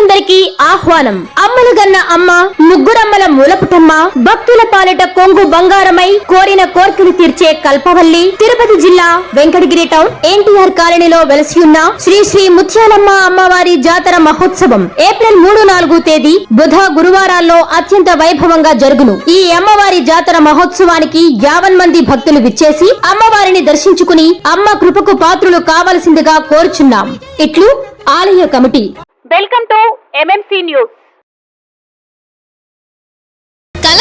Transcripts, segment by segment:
భక్తులందరికీ ఆహ్వానం. అమ్మలు గన్న అమ్మ ముగ్గురమ్మల మూలపుటమ్మ భక్తుల పాలిట కొంగు బంగారమై కోరిన కోర్కెలు తీర్చే కల్పవల్లి తిరుపతి జిల్లా వెంకటగిరి టౌన్ ఎన్టీఆర్ కాలనీలో వెలసి ఉన్న శ్రీ శ్రీ ముత్యాలమ్మ అమ్మవారి జాతర మహోత్సవం ఏప్రిల్ మూడు నాలుగు తేదీ బుధ గురువారాల్లో అత్యంత వైభవంగా జరుగును. ఈ అమ్మవారి జాతర మహోత్సవానికి యావన్ మంది భక్తులు విచ్చేసి అమ్మవారిని దర్శించుకుని అమ్మ కృపకు పాత్రులు కావలసిందిగా కోరుచున్నాం. ఇట్లు ఆలయ committee. Welcome to MMC News.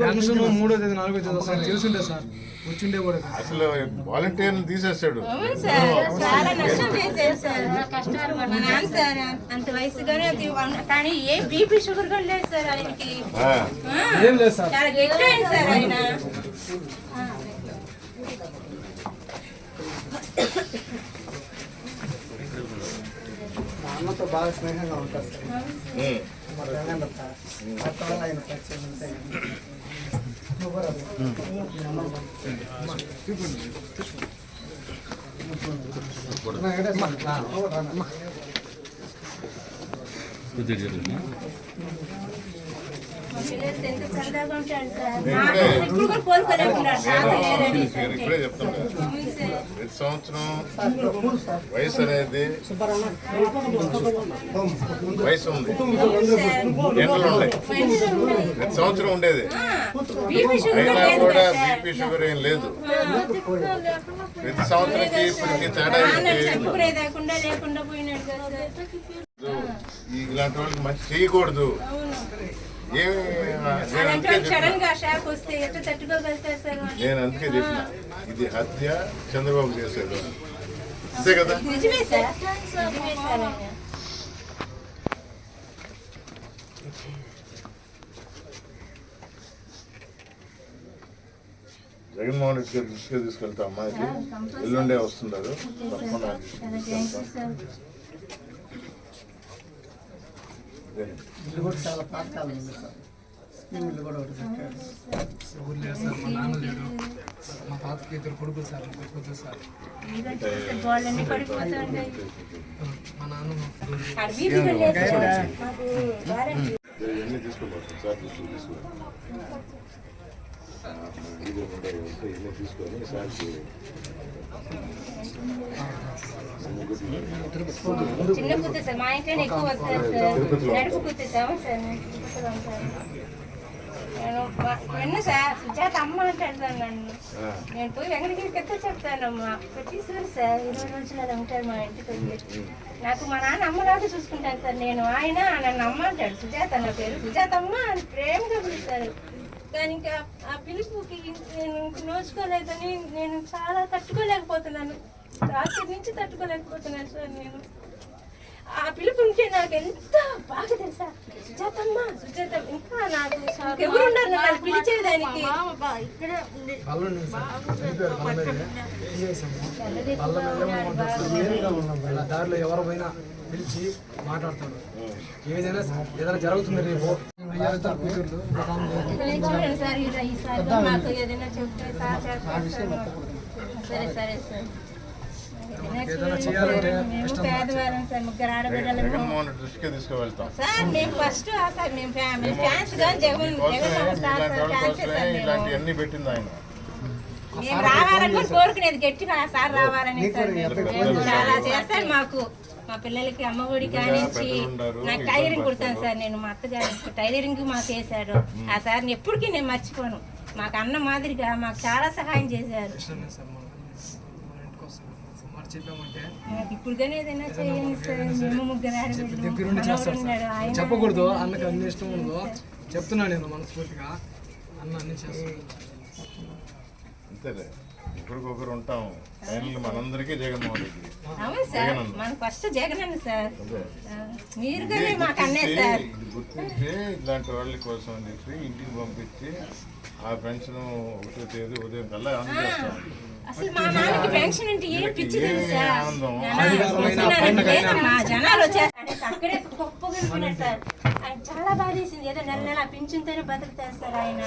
Junction మూడో తేదీ నాలుగో తేదీ సార్ తెలుసుండే సార్. వచ్చిండే కూడా కాదు. అసలు వాలంటీర్ని తీసేస్తాడు. అంత వయసుగానే కానీ ఏ బీపీ షుగర్ కూడా లేదు సార్ ఆయనకి. ఏం లేదు సార్. సార్ ఆయన. బాగా స్నేహంగా ఉంటారు సార్. ఉమ్. మా తెలంగాణ సార్ మొత్తం వల్ల ఆయన ఇప్పుడే చెప్తాను ప్రతి సంవత్సరం వయసు అనేది వయసు ఉంది ఎండలు ఉన్నాయి ప్రతి సంవత్సరం ఉండేది అయినా కూడా బీపీ షుగర్ ఏం లేదు ప్రతి సంవత్సరంకి ఇప్పటికి తేడా నాన్న ఏంటి చనిపోయే ఇలాంటి వాళ్ళకి మంచి చేయకూడదు నేను అందుకే చెప్పిన. ఇది హత్య చంద్రబాబు చేశాడు. అంతే కదా. జగన్మోహన్ రెడ్డి గారు తీసుకెళ్తా అమ్మాయికి ఎల్లుండే వస్తున్నారు తప్పకుండా. ఇల్లు కూడా చాలా పాతకాలం ఉంది సార్. స్కీమ్ ఇల్లు కూడా ఒకటి పెట్టాడు ఎవరు లేరు సార్? మా నాన్న లేడు మా తాతకి ఇద్దరు కొడుకులు సార్ కొడుకులు సార్. మా నాన్న తీసుకోబోతుంది సార్ తీసుకొని సార్కి చిన్న కుత్తే సార్ మా ఇంట్లోనే ఎక్కువ వస్తారు సార్. నడుపు కుత్తే సార్ తిరుపతిలో ఉంటాను. నేను విన్నా సార్ సుజాత అమ్మ అంటాడు సార్ నన్ను నేను పోయి వెంకటగిరికి ఎత్త చెప్తానమ్మా. ప్రతిసారి సార్ ఇరవై రోజులు ఉంటారు మా ఇంటికి వచ్చి నాకు మా నాన్న అమ్మలాగా చూసుకుంటాను సార్. నేను ఆయన నన్ను అమ్మ అంటాడు. సుజాత నా పేరు సుజాత అమ్మ అని ప్రేమగా పిలుస్తారు. కానీ ఇంకా ఆ పిలుపుకి నేను నోచుకోలేదని నేను చాలా తట్టుకోలేకపోతున్నాను. రాత్రి నుంచి తట్టుకోలేకపోతున్నాను సార్ నేను. ఆ పిలుపు ఉంటే నాకు ఎంత బాగా తెలుసా? సుజాతమ్మ సుజాత ఇంకా నాకు ఎవరు ఉన్నారు నన్ను పిలిచేదానికి? దారిలో ఎవరు పోయినా పిలిచి మాట్లాడతాడు ఏదైనా ఏదైనా జరుగుతుంది రేపు. సార్ ఇలా ఈసారి మాకు ఏదైనా చెప్తే సార్ సార్. సరే సరే సార్ ఏదైనా ఏదైనా చూడండి చేయాలంటే సార్. మేము పేదవారం సార్ ముగ్గురు ఆడబిడ్డలు జగన్మోహన్ దృష్టికి తీసుకువెళ్తాం ఇలాంటి ఇలాంటివన్నీ పెట్టింది ఆయన రావాలని కోరుకునేది గట్టిగా సార్ రావాలని సార్ చాలా చేస్తాను మాకు మా పిల్లలకి అమ్మఒడి కానించి నాకు టైలరింగ్ కుడతాను సార్ నేను మా అత్తగారికి టైలరింగ్ మాకు వేశాడు ఆ సార్ని ఎప్పటికీ నేను మర్చిపోను. మాకు అన్న మాదిరిగా మాకు చాలా సహాయం చేశారు. ఏదైనా చేయండి సార్. మేము ముగ్గురు చెప్పకూడదు అన్నకి అన్ని ఇష్టం ఉండదు. చెప్తున్నా నేను మనస్ఫూర్తిగా. అన్న అన్ని చేస్తాను అంతేలే. ఒకరికొకరు ఉంటాం ఫైనల్ మనందరికీ జగన్మోహన్ రెడ్డి అవును సార్ మన ఫస్ట్ జగనన్న సార్. మీరు కానీ మాకు అన్నే గుర్తించి, సార్. ఇది గుర్తించి ఇలాంటి వాళ్ళ కోసం అని చెప్పి ఇంటికి పంపించి ఆ పెన్షన్ ఒకటో తేదీ ఉదయం కల్లా అందజేస్తాం. అసలు మా నాన్నకి పెన్షన్ అంటే ఏం పిచ్చి లేదమ్మా, జనాలు అక్కడే గొప్పగా సార్. చాలా బాధ వేసింది ఏదో నెల నెల పింఛన్తోనే బతుకుతారు ఆయన.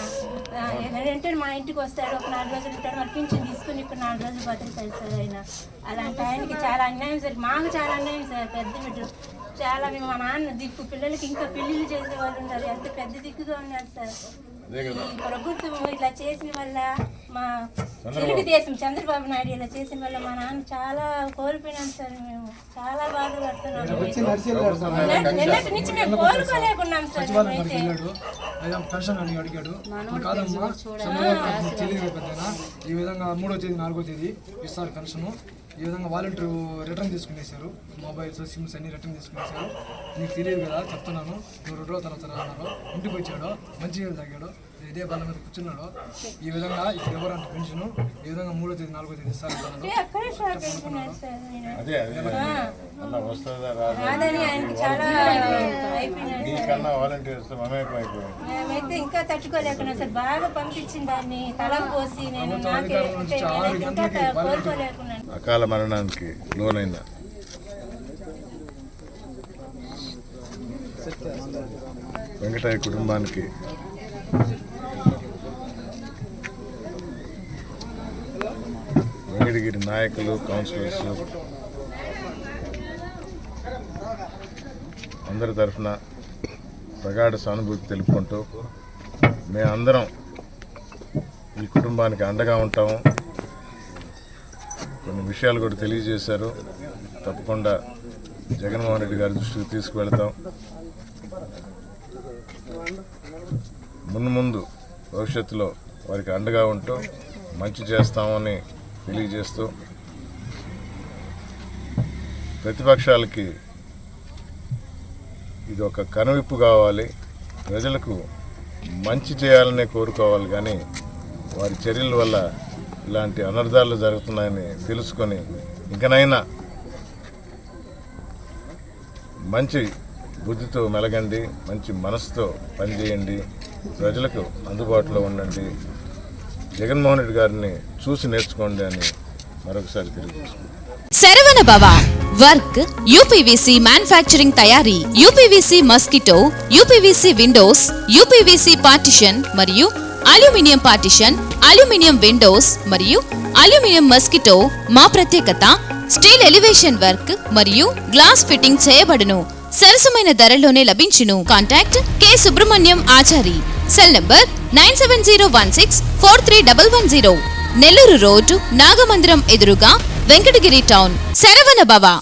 ఏదంటే మా ఇంటికి వస్తాడు ఒక నాలుగు రోజులు ఉంటాడు మరి పింఛన్ తీసుకుని ఇక్కడ నాలుగు రోజులు బతుకుతాడు సార్ ఆయన. అలాంటి ఆయనకి చాలా అన్యాయం సార్ మాకు చాలా అన్యాయం సార్ పెద్ద బిడ్డలు. చాలా మేము మా నాన్న దిక్కు పిల్లలకి ఇంకా పెళ్ళిళ్ళు చేసే వాళ్ళు ఉన్నారు ఎంత పెద్ద దిక్కుగా ఉన్నారు సార్. ఈ ప్రభుత్వం ఇలా చేసిన వల్ల మా తెలుగుదేశం చంద్రబాబు నాయుడు ఇలా చేసిన వల్ల మా నాన్న చాలా కోల్పోయినాం సార్ మేము. చాలా బాధపడుతున్నాం. నిన్నటి నుంచి మేము కోలుకోలేకున్నాం సార్ మేమైతే. పెన్షన్ అని అడిగాడు. "ఇది కాదమ్మా చంద్రబాబు తెలియదు పెద్దనా ఈ విధంగా మూడో తేదీ నాలుగో తేదీ ఇస్తారు పెన్షన్. ఈ విధంగా వాలంటీర్ రిటర్న్ తీసుకునేసారు మొబైల్స్ సిమ్స్ అన్ని రిటర్న్ తీసుకునేసారు నీకు తెలియదు కదా చెప్తున్నాను. నువ్వు రెండు రోజుల తర్వాత అన్నారు ఇంటికి వచ్చాడు మంచి నీళ్ళు తాగాడు ఇదే బల్ల మీద కూర్చున్నాడు. ఈ విధంగా ఇక్కడ ఎవరంటే పెన్షన్? ఈ విధంగా మూడో తేదీ నాలుగో తేదీ ఇస్తారు. అదే అదే. అలా వస్తుందా వాలంటీర్స్ మేమైతే ఇంకా తట్టుకోలేకున్నాం సార్. బాగా పంపించిన దాన్ని తలకు పోసి నేను అకాల మరణానికి లోనైన వెంకటయ్య కుటుంబానికి. వెంకటగిరి నాయకులు కౌన్సిలర్స్ అందరి తరఫున ప్రగాఢ సానుభూతి తెలుపుకుంటూ మేమందరం ఈ కుటుంబానికి అండగా ఉంటాము. కొన్ని విషయాలు కూడా తెలియజేశారు. తప్పకుండా జగన్మోహన్ రెడ్డి గారి దృష్టికి తీసుకువెళ్తాం. మున్ముందు భవిష్యత్తులో వారికి అండగా ఉంటూ మంచి చేస్తామని తెలియజేస్తూ ప్రతిపక్షాలకి ఇది ఒక కనువిప్పు కావాలి. ప్రజలకు మంచి చేయాలనే కోరుకోవాలి కానీ వారి చర్యల వల్ల ఇలాంటి అనర్థాలు జరుగుతున్నాయని తెలుసుకొని ఇంకనైనా మంచి బుద్ధితో మెలగండి మంచి మనసుతో పనిచేయండి ప్రజలకు అందుబాటులో ఉండండి. జగన్మోహన్ రెడ్డి గారిని చూసి నేర్చుకోండి అని మరొకసారి Saravana Bhava work UPVC manufacturing తయారీ UPVC mosquito UPVC windows UPVC partition మరియు అల్యూమినియం పార్టిషన్ అల్యూమినియం విండోస్ మరియు అల్యూమినియం మస్కిటో మా ప్రత్యేకత. స్టీల్ ఎలివేషన్ వర్క్ మరియు గ్లాస్ ఫిట్టింగ్ చేయబడును. సరసమైన ధరలోనే లభించును. Contact K Subrahmanyam Achari. Cell number nine seven zero one six four three double one zero. Nellore road Nagamandiram ఎదురుగా వెంకటగిరి టౌన్. శరవణ బాబా